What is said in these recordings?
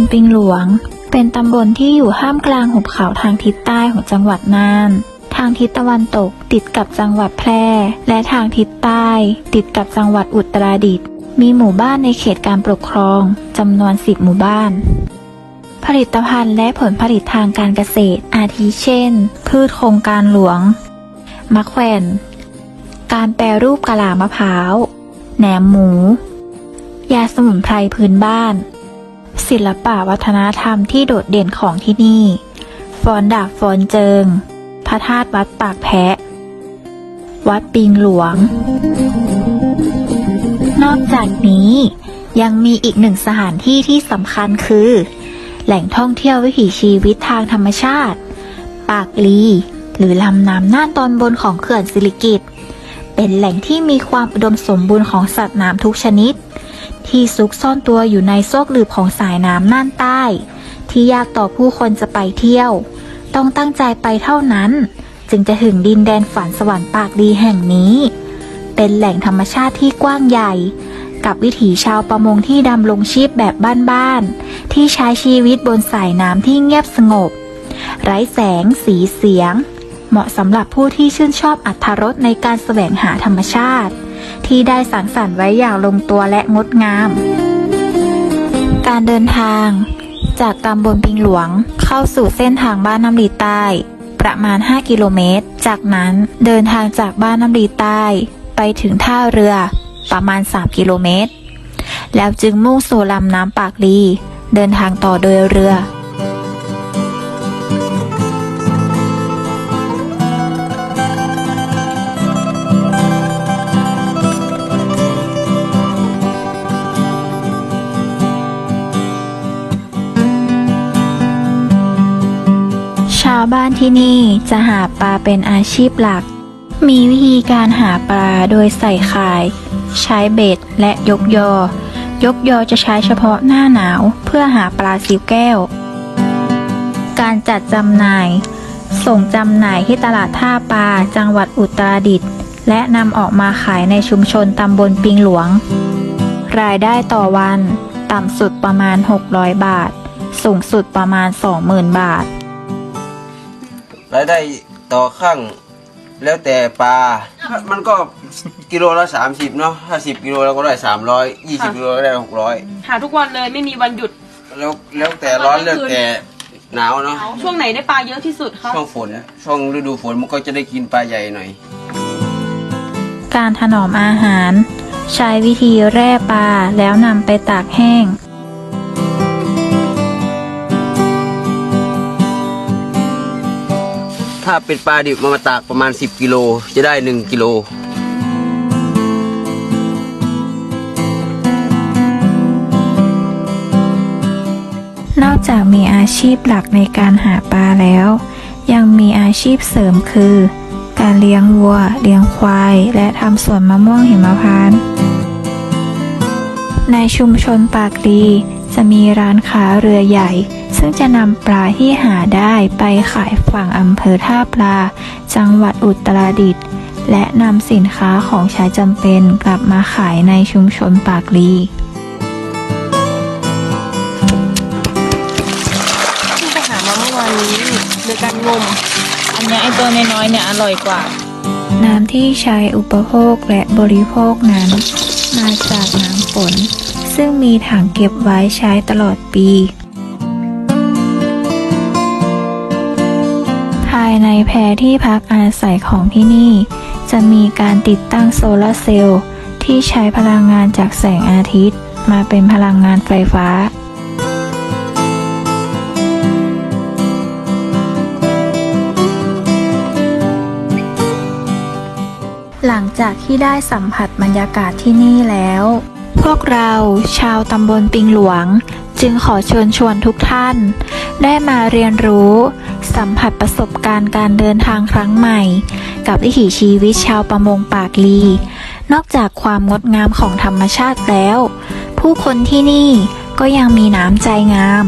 ลปิงหลวง เป็นตำบลที่อยู่ห้ามกลางหุบเขาทางทิศใต้ของจังหวัดน่าน ทางทิศตะวันตกติดกับจังหวัดแพร่ และทางทิศใต้ ติดกับจังหวัดอุตรดิตถ์ มีหมู่บ้านในเขตการปกครองจำนวน 10 หมู่บ้าน ผลิตภัณฑ์และผลผลิตทางการเกษตร อาทิเช่น พืชโครงการหลวง มะแขวน การแปรรูปกะลามะพร้าว แหนมหมู ยาสมุนไพรพื้นบ้าน ศิลปะวัฒนธรรมที่โดดเด่นของที่นี่ ฟอนดาบฟอนเจิง พระธาตุวัดปากแพะ วัดปิงหลวง นอกจากนี้ยังมีอีกหนึ่งสถานที่ที่สำคัญคือ แหล่งท่องเที่ยววิถีชีวิตทางธรรมชาติ ปากลี หรือลำน้ำน่านตอนบนของเขื่อนสิริกิตเป็นแหล่งที่มีความอุดมสมบูรณ์ของสัตว์น้ำทุกชนิด ที่ซุกซ่อนตัวอยู่ในซอกหลืบของสายน้ำน่านใต้ ที่ยากต่อผู้คนจะไปเที่ยว ต้องตั้งใจไปเท่านั้น จึงจะถึงดินแดนฝันสวรรค์ปากดีแห่งนี้ เป็นแหล่งธรรมชาติที่กว้างใหญ่ กับวิถีชาวประมงที่ดำรงชีพแบบบ้านๆที่ใช้ชีวิตบนสายน้ำที่เงียบสงบ ไร้แสง สีเสียง เหมาะสำหรับผู้ที่ชื่นชอบอัธรสในการแสวงหาธรรมชาติ ที่ได้สังสรรค์ไว้อย่างลงตัวและงดงาม การเดินทาง จากตำบลปิงหลวงเข้าสู่เส้นทางบ้านน้ำรีใต้ ประมาณ 5 กิโลเมตร จากนั้นเดินทางจากบ้านน้ำรีใต้ ไปถึงท่าเรือประมาณ 3 กิโลเมตร แล้วจึงมุ่งสู่ลำน้ำปากลี เดินทางต่อโดยเรือาวบ้านที่นี่จะหาปลาเป็นอาชีพหลัก มีวิธีการหาปลาโดยใส่ข่าย ใช้เบ็ดและยกยอ ยกยอจะใช้เฉพาะหน้าหนาวเพื่อหาปลาซิวแก้ว การจัดจำหน่าย ส่งจำหน่ายที่ตลาดท่าปลาจังหวัดอุตรดิตถ์และนำออกมาขายในชุมชนตำบลปิงหลวง รายได้ต่อวัน ต่ำสุดประมาณ 600 บาท สูงสุดประมาณ 20,000 บาท รายได้ต่อครั้งแล้วแต่ปลา มันก็กิโลละสามสิบเนาะถ้าสิบกิโลเราก็ได้สามร้อยยี่สิบค่ะกิโลก็ได้หกร้อยหาทุกวันเลยไม่มีวันหยุด แล้วแล้วแต่ร้อนแล้วแต่หนาวเนาะช่วงไหนได้ปลาเยอะที่สุดคะช่วงฝนช่วงฤดูฝนมันก็จะได้กินปลาใหญ่หน่อย การถนอมอาหาร ใช้วิธีแร่ปลาแล้วนำไปตากแห้ง ถ้าเป็นปลาดิบมามาตากประมาณ 10 กิโลจะได้ 1 กิโลนอกจากมีอาชีพหลักในการหาปลาแล้ว ยังมีอาชีพเสริมคือ การเลี้ยงวัว เลี้ยงควาย และทำสวนมะม่วงหิมพานต์ในชุมชนปากรี จะมีร้านค้าเรือใหญ่ ซึ่งจะนำปลาที่หาได้ไปขายฝั่งอำเภอท่าปลา จังหวัดอุตรดิตถ์และนำสินค้าของใช้จำเป็นกลับมาขายในชุมชนปากรีที่ไปหามาเมื่อวานนี้โดยการงม อันเนี้ยไอตัวน้อยๆเนี่ยอร่อยกว่า น้ำที่ใช้อุปโภคและบริโภคนั้น มาจากน้ำฝน ซึ่งมีถังเก็บไว้ใช้ตลอดปี ภายในแพรที่พักอาศัยของที่นี่ จะมีการติดตั้งโซลาร์เซลล์ที่ใช้พลังงานจากแสงอาทิตย์ มาเป็นพลังงานไฟฟ้าหลังจากที่ได้สัมผัสบรรยากาศที่นี่แล้ว พวกเราชาวตำบลปิงหลวง จึงขอเชิญชวนทุกท่าน ได้มาเรียนรู้ สัมผัสประสบการณ์การเดินทางครั้งใหม่ กับวิถีชีวิตชาวประมงปากลี นอกจากความงดงามของธรรมชาติแล้ว ผู้คนที่นี่ก็ยังมีน้ำใจงาม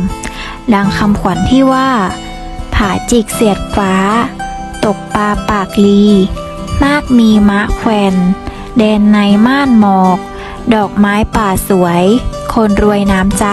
ดังคำขวัญที่ว่า ผาจิกเสียดฟ้า ตกปลาปากลี มากมีมะแขวนแดนในม่านหมอก ดอกไม้ป่าสวย คนรวยน้ำใจ